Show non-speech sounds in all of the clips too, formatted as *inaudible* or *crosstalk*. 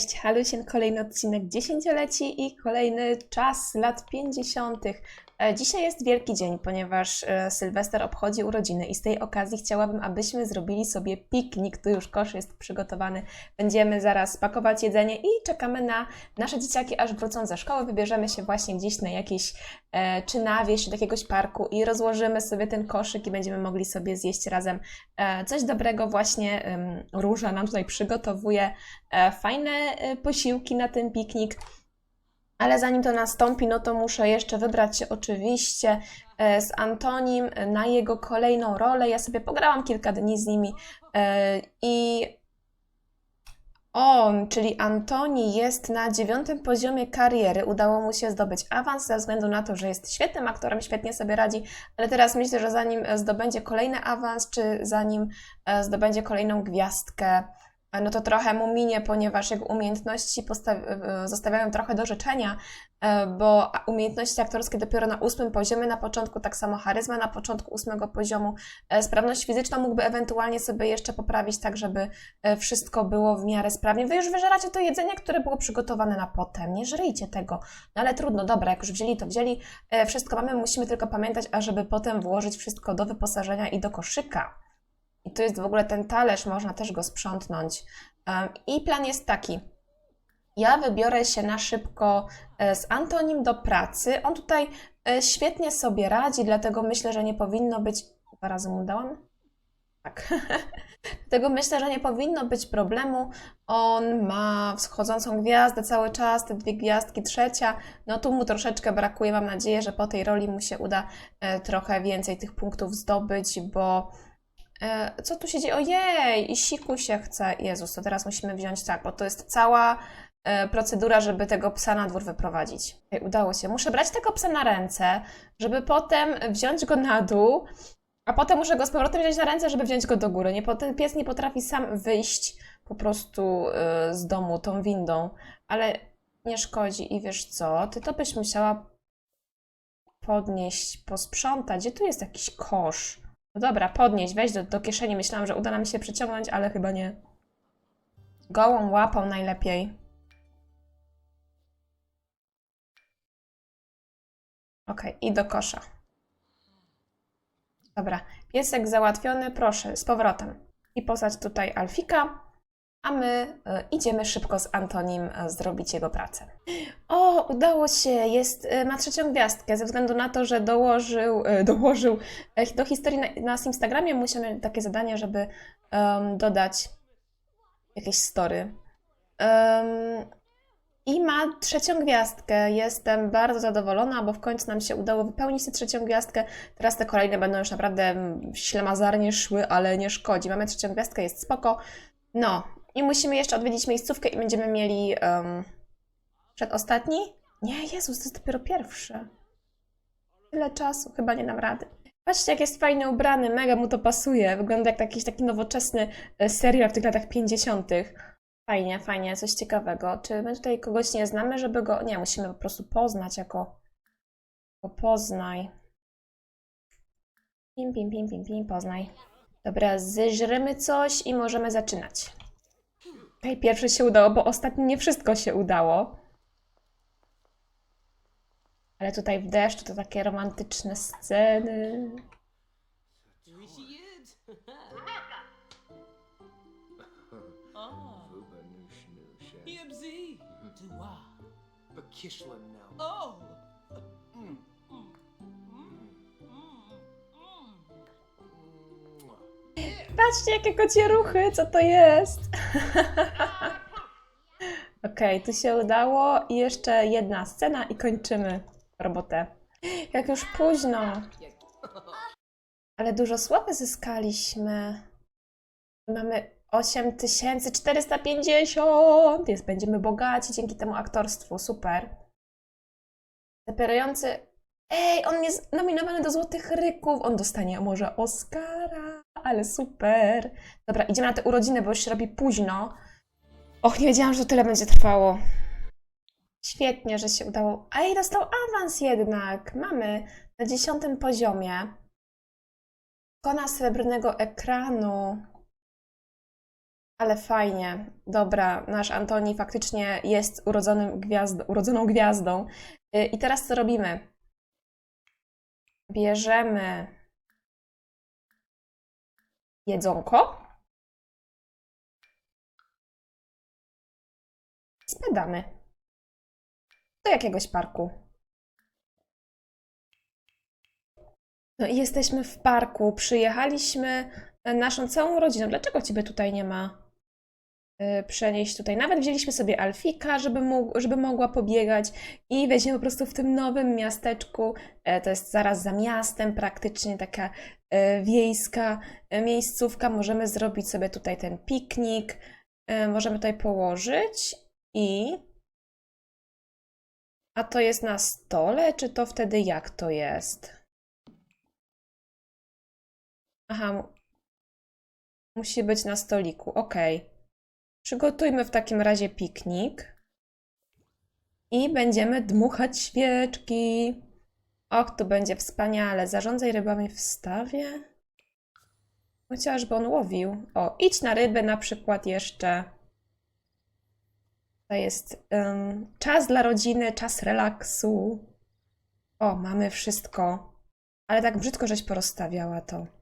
Cześć, Halusien, kolejny odcinek dziesięcioleci i kolejny czas lat 50. E, Dzisiaj jest wielki dzień, ponieważ e, Sylwester obchodzi urodziny i z tej okazji chciałabym, abyśmy zrobili sobie piknik. Tu już kosz jest przygotowany. Będziemy zaraz pakować jedzenie i czekamy na nasze dzieciaki, aż wrócą ze szkoły. Wybierzemy się właśnie gdzieś na jakieś e, czy na wieś, do jakiegoś parku i rozłożymy sobie ten koszyk i będziemy mogli sobie zjeść razem coś dobrego. Właśnie Róża nam tutaj przygotowuje fajne posiłki na ten piknik. Ale zanim to nastąpi, no to muszę jeszcze wybrać się oczywiście e, z Antonim na jego kolejną rolę. Ja sobie pograłam kilka dni z nimi e, i on, czyli Antoni, jest na dziewiątym poziomie kariery. Udało mu się zdobyć awans ze względu na to, że jest świetnym aktorem, świetnie sobie radzi, ale teraz myślę, że zanim e, zdobędzie kolejny awans, czy zanim zdobędzie kolejną gwiazdkę, no to trochę mu minie, ponieważ jego umiejętności posta- e, zostawiają trochę do życzenia, e, bo umiejętności aktorskie dopiero na ósmym poziomie na początku, tak samo charyzma na początku ósmego poziomu, e, sprawność fizyczną mógłby ewentualnie sobie jeszcze poprawić, tak żeby e, wszystko było w miarę sprawnie. Wy już wyżeracie to jedzenie, które było przygotowane na potem, nie żryjcie tego. No ale trudno, dobra, jak już wzięli, to wzięli, e, wszystko mamy, musimy tylko pamiętać, ażeby potem włożyć wszystko do wyposażenia i do koszyka. I tu jest w ogóle ten talerz, można też go sprzątnąć. I plan jest taki. Ja wybiorę się na szybko e, z Antonim do pracy. On tutaj e, świetnie sobie radzi, dlatego myślę, że nie powinno być. Dwa razy mu dałam? Tak. *laughs* Dlatego myślę, że nie powinno być problemu. On ma wschodzącą gwiazdę cały czas, te dwie gwiazdki, trzecia. No tu mu troszeczkę brakuje. Mam nadzieję, że po tej roli mu się uda e, trochę więcej tych punktów zdobyć, bo Co tu się dzieje? Ojej, i siku się chce. Jezus, to teraz musimy wziąć tak, bo to jest cała e, procedura, żeby tego psa na dwór wyprowadzić. Ej, udało się. Muszę brać tego psa na ręce, żeby potem wziąć go na dół, a potem muszę go z powrotem wziąć na ręce, żeby wziąć go do góry. Nie, ten pies nie potrafi sam wyjść po prostu e, z domu tą windą, ale nie szkodzi. I wiesz co? Ty to byś musiała podnieść, posprzątać. Gdzie tu jest jakiś kosz? No dobra, podnieść, weź do, do kieszeni. Myślałam, że uda nam się przeciągnąć, ale chyba nie. Gołą łapą najlepiej. Okej, i do kosza. Dobra, piesek załatwiony, proszę, z powrotem. I posadź tutaj Alfika, a my y, idziemy szybko z Antonim y, zrobić jego pracę. O, udało się, jest, y, ma trzecią gwiazdkę, ze względu na to, że dołożył, dołożył e, do historii na, na Instagramie. Musimy takie zadanie, żeby em, dodać jakieś story. Em, I ma trzecią gwiazdkę. Jestem bardzo zadowolona, bo w końcu nam się udało wypełnić tę trzecią gwiazdkę. Teraz te kolejne będą już naprawdę ślamazarnie szły, ale nie szkodzi. Mamy trzecią gwiazdkę, jest spoko. No, i musimy jeszcze odwiedzić miejscówkę i będziemy mieli em, przedostatni? Nie, Jezus, to jest dopiero pierwsze. Tyle czasu, chyba nie dam rady. Patrzcie, jak jest fajnie ubrany, mega mu to pasuje. Wygląda jak jakiś taki nowoczesny e, serial w tych latach 50. Fajnie, fajnie, coś ciekawego. Czy my tutaj kogoś nie znamy, żeby go. Nie, musimy po prostu poznać jako. jako poznaj. Pim, pim, pim, pim, pim, poznaj. Dobra, zeżremy coś i możemy zaczynać. Okej, pierwszy się udało, bo ostatnio nie wszystko się udało. Ale tutaj w deszczu to takie romantyczne sceny. Bakishlan now. Oh. Patrzcie, jakie kocie ruchy, co to jest? *laughs* Okej, tu się udało i jeszcze jedna scena i kończymy robotę. Jak już późno. Ale dużo sławy zyskaliśmy. Mamy 8450. Jest, będziemy bogaci dzięki temu aktorstwu. Super. Zapierający. Ej, on jest nominowany do Złotych Ryków. On dostanie może Oscara. Ale super. Dobra, idziemy na te urodziny, bo już się robi późno. Och, nie wiedziałam, że to tyle będzie trwało. Świetnie, że się udało. Ej, dostał awans jednak. Mamy na dziesiątym poziomie. Kona srebrnego ekranu. Ale fajnie. Dobra, nasz Antoni faktycznie jest urodzonym gwiazd urodzoną gwiazdą. Y, I teraz co robimy? Bierzemy jedzonko. Spadamy do jakiegoś parku. No i jesteśmy w parku. Przyjechaliśmy e, naszą całą rodziną. Dlaczego ciebie tutaj nie ma? E, Przenieść tutaj. Nawet wzięliśmy sobie Alfika, żeby, mógł, żeby mogła pobiegać i będziemy po prostu w tym nowym miasteczku. E, To jest zaraz za miastem, praktycznie taka e, wiejska e, miejscówka. Możemy zrobić sobie tutaj ten piknik. Możemy tutaj położyć i a to jest na stole, czy to wtedy jak to jest? Aha, mu- musi być na stoliku. Ok. Przygotujmy w takim razie piknik i będziemy dmuchać świeczki. Och, tu będzie wspaniale. Zarządzaj rybami w stawie. Chociażby on łowił. O, idź na ryby na przykład jeszcze. To jest em, czas dla rodziny, czas relaksu. O, mamy wszystko. Ale tak brzydko, żeś porozstawiała to.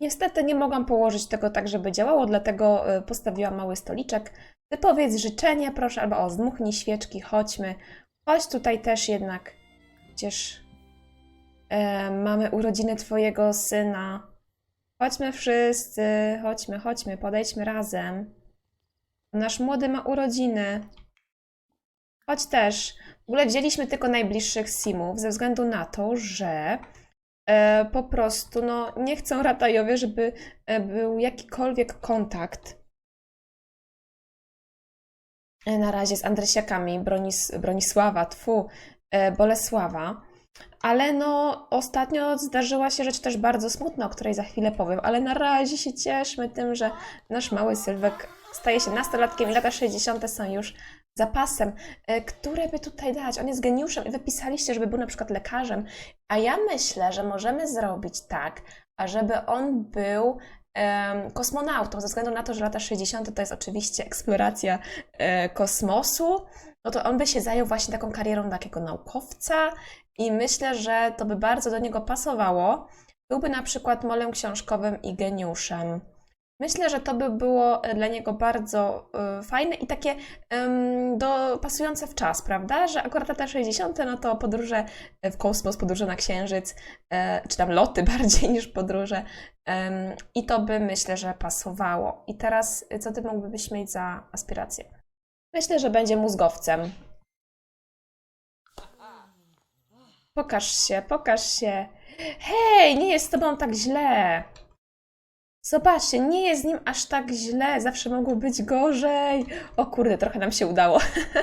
Niestety nie mogłam położyć tego tak, żeby działało, dlatego y, postawiłam mały stoliczek. Wypowiedz życzenie, proszę, albo o, zdmuchnij świeczki, chodźmy. Chodź tutaj też jednak. Przecież e, mamy urodziny twojego syna. Chodźmy wszyscy, chodźmy, chodźmy, podejdźmy razem. Nasz młody ma urodziny. Chodź też. W ogóle wzięliśmy tylko najbliższych simów ze względu na to, że e, po prostu no, nie chcą ratajowie, żeby e, był jakikolwiek kontakt e, na razie z Andrysiakami, Bronis, Bronisława, tfu, e, Bolesława. Ale no, ostatnio zdarzyła się rzecz też bardzo smutna, o której za chwilę powiem, ale na razie się cieszmy tym, że nasz mały Sylwek staje się nastolatkiem i lata 60. są już zapasem. E, Które by tutaj dać? On jest geniuszem i wypisaliście, żeby był na przykład lekarzem. A ja myślę, że możemy zrobić tak, ażeby on był em, kosmonautą, ze względu na to, że lata 60. to jest oczywiście eksploracja e, kosmosu, no to on by się zajął właśnie taką karierą takiego naukowca i myślę, że to by bardzo do niego pasowało. Byłby na przykład molem książkowym i geniuszem. Myślę, że to by było e, dla niego bardzo e, fajne i takie em, do, pasujące w czas, prawda? Że akurat lata 60. no to podróże w kosmos, podróże na Księżyc, e, czy tam loty *laughs* bardziej niż podróże. Em, I to by myślę, że pasowało. I teraz, e, co ty mógłbyś mieć za aspirację? Myślę, że będzie mózgowcem. Pokaż się, pokaż się. Hej, nie jest z tobą tak źle. Zobaczcie, nie jest z nim aż tak źle. Zawsze mogło być gorzej. O kurde, trochę nam się udało.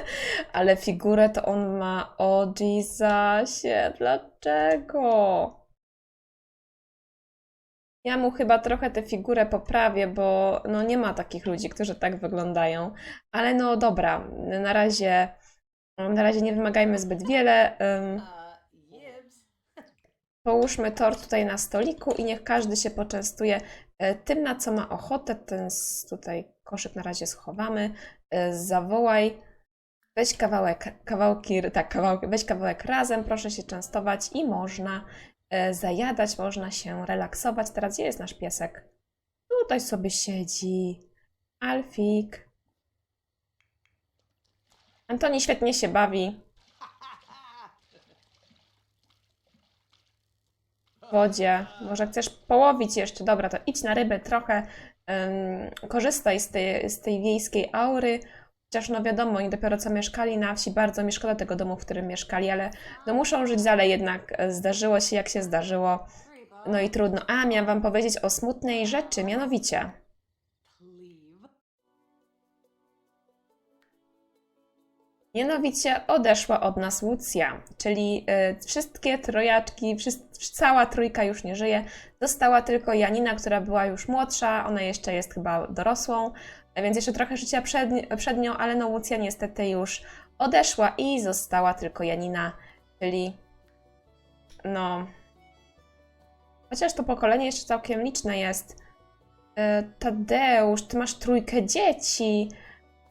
*laughs* Ale figurę to on ma. O dlaczego? Ja mu chyba trochę tę figurę poprawię, bo no nie ma takich ludzi, którzy tak wyglądają. Ale no dobra, na razie, na razie nie wymagajmy zbyt wiele. *laughs* Połóżmy tort tutaj na stoliku i niech każdy się poczęstuje tym, na co ma ochotę. Ten tutaj koszyk na razie schowamy. E, Zawołaj, weź kawałek, kawałki, tak, kawałek, weź kawałek razem, proszę się częstować i można e, zajadać, można się relaksować. Teraz gdzie jest nasz piesek? Tutaj sobie siedzi. Alfik. Antoni świetnie się bawi. Wodzie. Może chcesz połowić jeszcze. Dobra, to idź na ryby trochę. em, korzystaj z tej, z tej wiejskiej aury. Chociaż no wiadomo, oni dopiero co mieszkali na wsi, bardzo mi szkoda tego domu, w którym mieszkali, ale no muszą żyć dalej, jednak zdarzyło się jak się zdarzyło. No i trudno. A, miałam wam powiedzieć o smutnej rzeczy, mianowicie. Mianowicie odeszła od nas Łucja, czyli y, wszystkie trojaczki, cała trójka już nie żyje. Została tylko Janina, która była już młodsza, ona jeszcze jest chyba dorosłą, więc jeszcze trochę życia przed, przed nią, ale no Łucja niestety już odeszła i została tylko Janina, czyli no... Chociaż to pokolenie jeszcze całkiem liczne jest, E, Tadeusz, ty masz trójkę dzieci.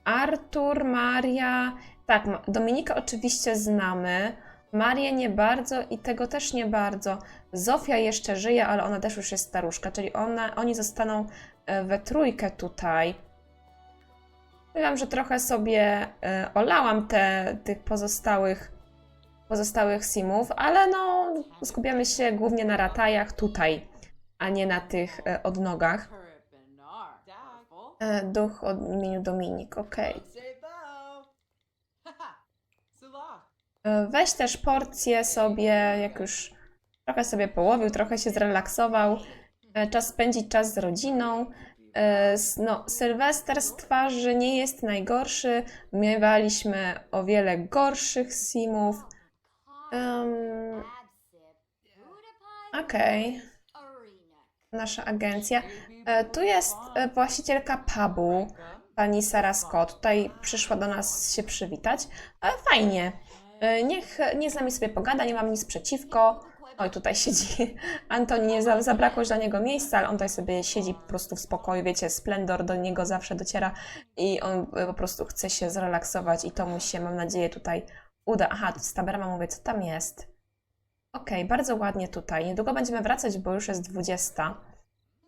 Artur, Maria. Tak, Ma- Dominikę oczywiście znamy. Marię nie bardzo i tego też nie bardzo. Zofia jeszcze żyje, ale ona też już jest staruszka, czyli ona, oni zostaną e, we trójkę tutaj. Wiem, że trochę sobie e, olałam te, tych pozostałych, pozostałych simów, ale no skupiamy się głównie na ratajach tutaj, a nie na tych e, odnogach. Duch o imieniu Dominik, okej. Say Weź też porcję sobie, jak już trochę sobie połowił, trochę się zrelaksował. E, Czas spędzić czas z rodziną. E, No, Sylwester z twarzy nie jest najgorszy. Miewaliśmy o wiele gorszych simów. Em, Okej, nasza agencja. E, Tu jest e, właścicielka pubu, pani Sara Scott. Tutaj przyszła do nas się przywitać. E, Fajnie. E, Niech, niech z nami sobie pogada, nie mam nic przeciwko. Oj, tutaj siedzi *laughs* Antoni, nie za- zabrakło już dla niego miejsca, ale on tutaj sobie siedzi po prostu w spokoju, wiecie, splendor do niego zawsze dociera i on e, po prostu chce się zrelaksować i to mu się, mam nadzieję, tutaj uda. Aha, tu ta brama, mówię, co tam jest? Okej, bardzo ładnie tutaj. Niedługo będziemy wracać, bo już jest 20.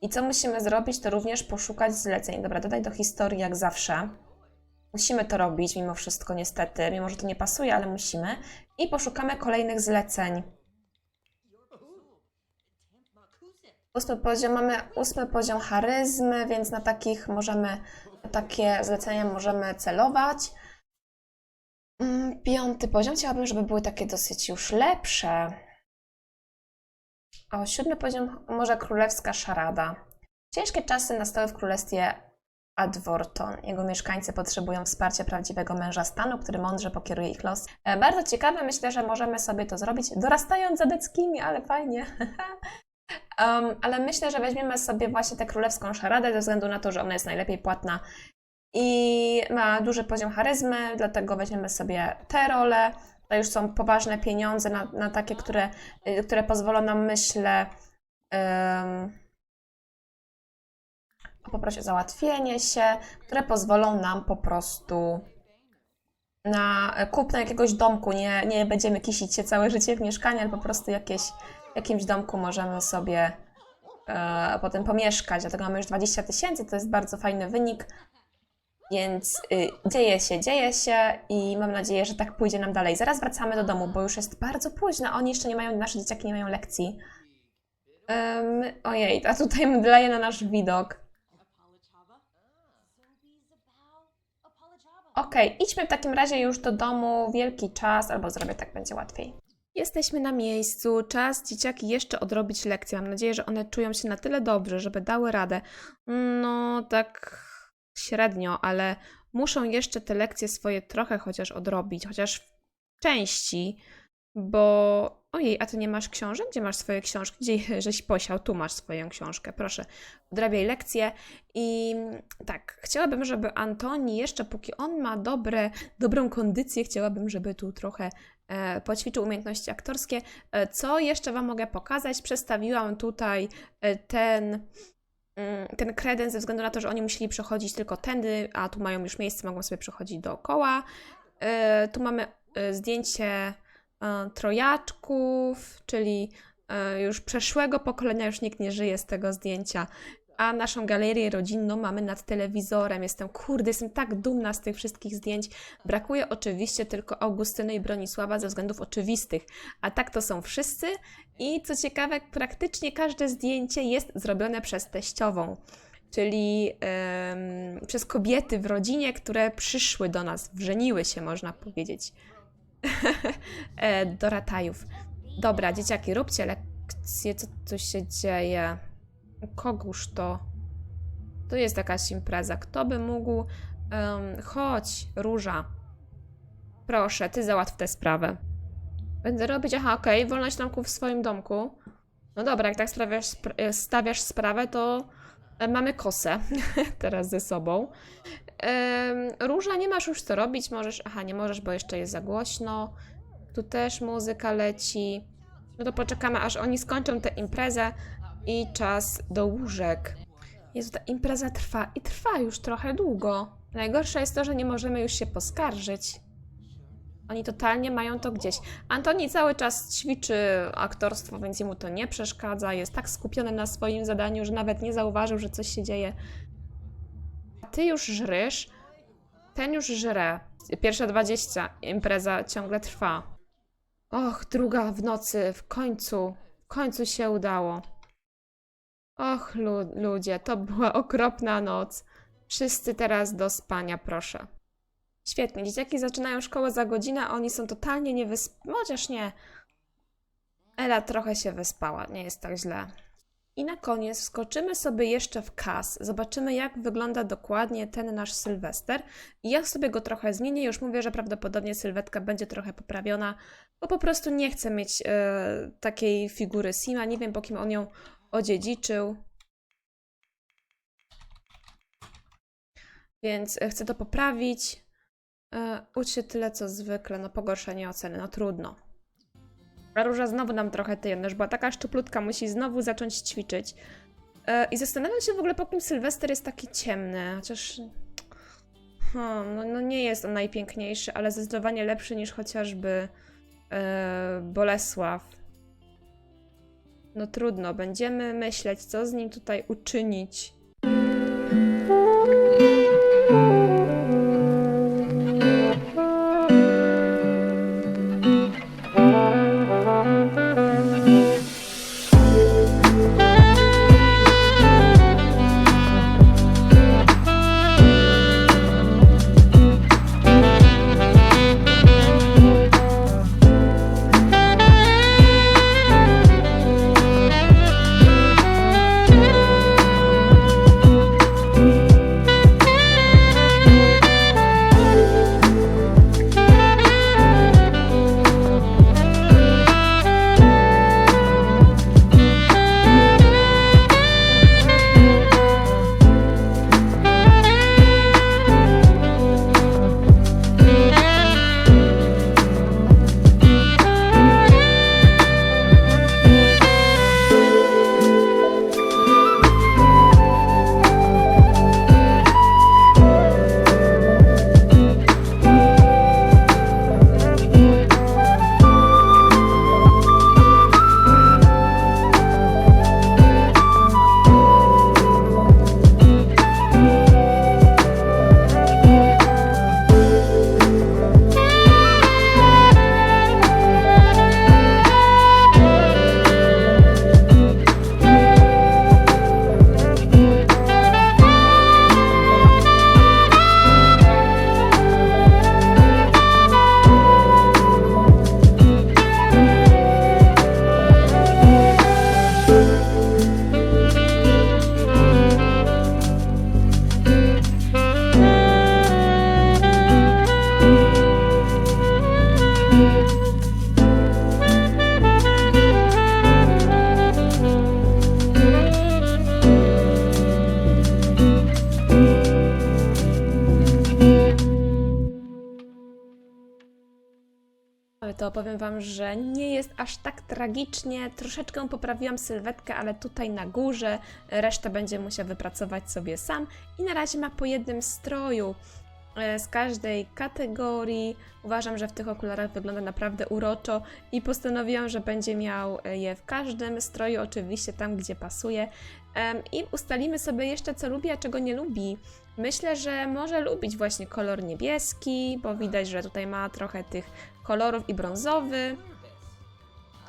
I co musimy zrobić, to również poszukać zleceń. Dobra, dodaj do historii jak zawsze. Musimy to robić, mimo wszystko, niestety. Mimo, że to nie pasuje, ale musimy. I poszukamy kolejnych zleceń. Ósmy poziom, mamy ósmy poziom charyzmy, więc na takich możemy, na takie zlecenia możemy celować. Mm, Piąty poziom, chciałabym, żeby były takie dosyć już lepsze. O, siódmy poziom, może królewska szarada. Ciężkie czasy nastały w królestwie Adworton. Jego mieszkańcy potrzebują wsparcia prawdziwego męża stanu, który mądrze pokieruje ich los. E, Bardzo ciekawe, myślę, że możemy sobie to zrobić, dorastając za deckimi, ale fajnie. *laughs* um, ale myślę, że weźmiemy sobie właśnie tę królewską szaradę, ze względu na to, że ona jest najlepiej płatna i ma duży poziom charyzmy, dlatego weźmiemy sobie tę rolę. To już są poważne pieniądze na, na takie, które, y, które pozwolą nam, myślę, um, poprosić o załatwienie się, które pozwolą nam po prostu na kupno jakiegoś domku. Nie, nie będziemy kisić się całe życie w mieszkaniu, ale po prostu jakieś, w jakimś domku możemy sobie e, potem pomieszkać. Dlatego mamy już 20 tysięcy, to jest bardzo fajny wynik. Więc y, dzieje się, dzieje się i mam nadzieję, że tak pójdzie nam dalej. Zaraz wracamy do domu, bo już jest bardzo późno. Oni jeszcze nie mają, nasze dzieciaki nie mają lekcji. Ym, ojej, a tutaj mdleje na nasz widok. Okej, idźmy w takim razie już do domu. Wielki czas, albo zrobię tak, będzie łatwiej. Jesteśmy na miejscu. Czas dzieciaki jeszcze odrobić lekcję. Mam nadzieję, że one czują się na tyle dobrze, żeby dały radę. No, tak średnio, ale muszą jeszcze te lekcje swoje trochę chociaż odrobić, chociaż w części, bo ojej, a ty nie masz książek? Gdzie masz swoje książki? Gdzie żeś posiał? Tu masz swoją książkę, proszę. Odrabiaj lekcje i tak, chciałabym, żeby Antoni jeszcze, póki on ma dobre, dobrą kondycję, chciałabym, żeby tu trochę e, poćwiczył umiejętności aktorskie. E, co jeszcze Wam mogę pokazać? Przestawiłam tutaj e, ten mm, ten kredens ze względu na to, że oni musieli przechodzić tylko tędy, a tu mają już miejsce, mogą sobie przechodzić dookoła. E, Tu mamy e, zdjęcie trojaczków, czyli e, już przeszłego pokolenia, już nikt nie żyje z tego zdjęcia. A naszą galerię rodzinną mamy nad telewizorem. Jestem, kurde, jestem tak dumna z tych wszystkich zdjęć. Brakuje oczywiście tylko Augustyny i Bronisława ze względów oczywistych. A tak to są wszyscy. I co ciekawe, praktycznie każde zdjęcie jest zrobione przez teściową, czyli przez kobiety w rodzinie, które przyszły do nas, wrzeniły się, można powiedzieć, e, *laughs* do ratajów. Dobra, dzieciaki, róbcie lekcje, co tu się dzieje? Kogóż to? To jest jakaś impreza. Kto by mógł... em, chodź, Róża. Proszę, ty załatw tę sprawę. Będę robić, aha, okej, wolność domku w swoim domku. No dobra, jak tak sprawiasz, spra- e, stawiasz sprawę, to e, mamy kosę *laughs* teraz ze sobą. Róża, nie masz już co robić, możesz, aha, nie możesz, bo jeszcze jest za głośno. Tu też muzyka leci. No to poczekamy, aż oni skończą tę imprezę i czas do łóżek. Jezu, ta impreza trwa i trwa już trochę długo. Najgorsze jest to, że nie możemy już się poskarżyć. Oni totalnie mają to gdzieś. Antoni cały czas ćwiczy aktorstwo, więc mu to nie przeszkadza. Jest tak skupiony na swoim zadaniu, że nawet nie zauważył, że coś się dzieje. Ty już żrysz, ten już żre. Pierwsze 20, impreza ciągle trwa. Och, druga w nocy, w końcu, w końcu się udało. Och, lu- ludzie, to była okropna noc. Wszyscy teraz do spania, proszę. Świetnie, dzieciaki zaczynają szkołę za godzinę, a oni są totalnie niewyspani. Chociaż nie. Ela trochę się wyspała, nie jest tak źle. I na koniec wskoczymy sobie jeszcze w kas. Zobaczymy, jak wygląda dokładnie ten nasz Sylwester. Ja sobie go trochę zmienię. Już mówię, że prawdopodobnie sylwetka będzie trochę poprawiona, bo po prostu nie chcę mieć e, takiej figury Sima. Nie wiem, po kim on ją odziedziczył. Więc e, chcę to poprawić. E, ucz się tyle, co zwykle. No, pogorszenie oceny. No, trudno. A Róża znowu nam trochę tyje, już była taka szczuplutka, musi znowu zacząć ćwiczyć. E, I zastanawiam się w ogóle, po kim Sylwester jest taki ciemny, chociaż... Hmm, no, no nie jest on najpiękniejszy, ale zdecydowanie lepszy niż chociażby e, Bolesław. No trudno, będziemy myśleć, co z nim tutaj uczynić. Powiem Wam, że nie jest aż tak tragicznie. Troszeczkę poprawiłam sylwetkę, ale tutaj na górze resztę będzie musiał wypracować sobie sam. I na razie ma po jednym stroju e, z każdej kategorii. Uważam, że w tych okularach wygląda naprawdę uroczo i postanowiłam, że będzie miał e, je w każdym stroju, oczywiście tam, gdzie pasuje. I ustalimy sobie jeszcze, co lubi, a czego nie lubi. Myślę, że może lubić właśnie kolor niebieski, bo widać, że tutaj ma trochę tych kolorów i brązowy.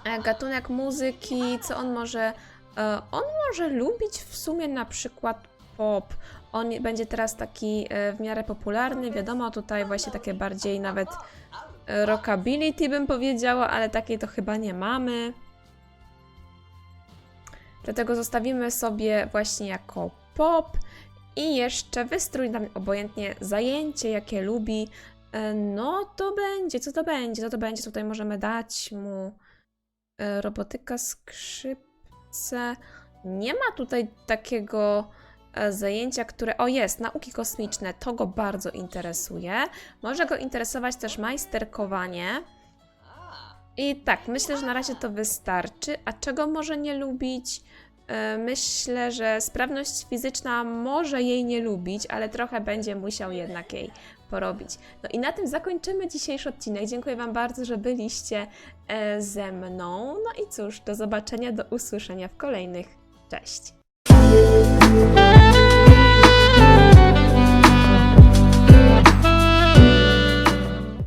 E, Gatunek muzyki, co on może. e, On może lubić w sumie na przykład pop. On będzie teraz taki e, w miarę popularny. Wiadomo, tutaj właśnie takie bardziej nawet rockability bym powiedziała, ale takiej to chyba nie mamy. Dlatego zostawimy sobie właśnie jako pop i jeszcze wystrój nam obojętnie zajęcie, jakie lubi. E, No to będzie, co to będzie, co to będzie, tutaj możemy dać mu e, robotyka, skrzypce. Nie ma tutaj takiego e, zajęcia, które, o jest, nauki kosmiczne, to go bardzo interesuje. Może go interesować też majsterkowanie. I tak, myślę, że na razie to wystarczy. A czego może nie lubić? Myślę, że sprawność fizyczna może jej nie lubić, ale trochę będzie musiał jednak jej porobić. No i na tym zakończymy dzisiejszy odcinek. Dziękuję Wam bardzo, że byliście e, ze mną. No i cóż, do zobaczenia, do usłyszenia w kolejnych. Cześć!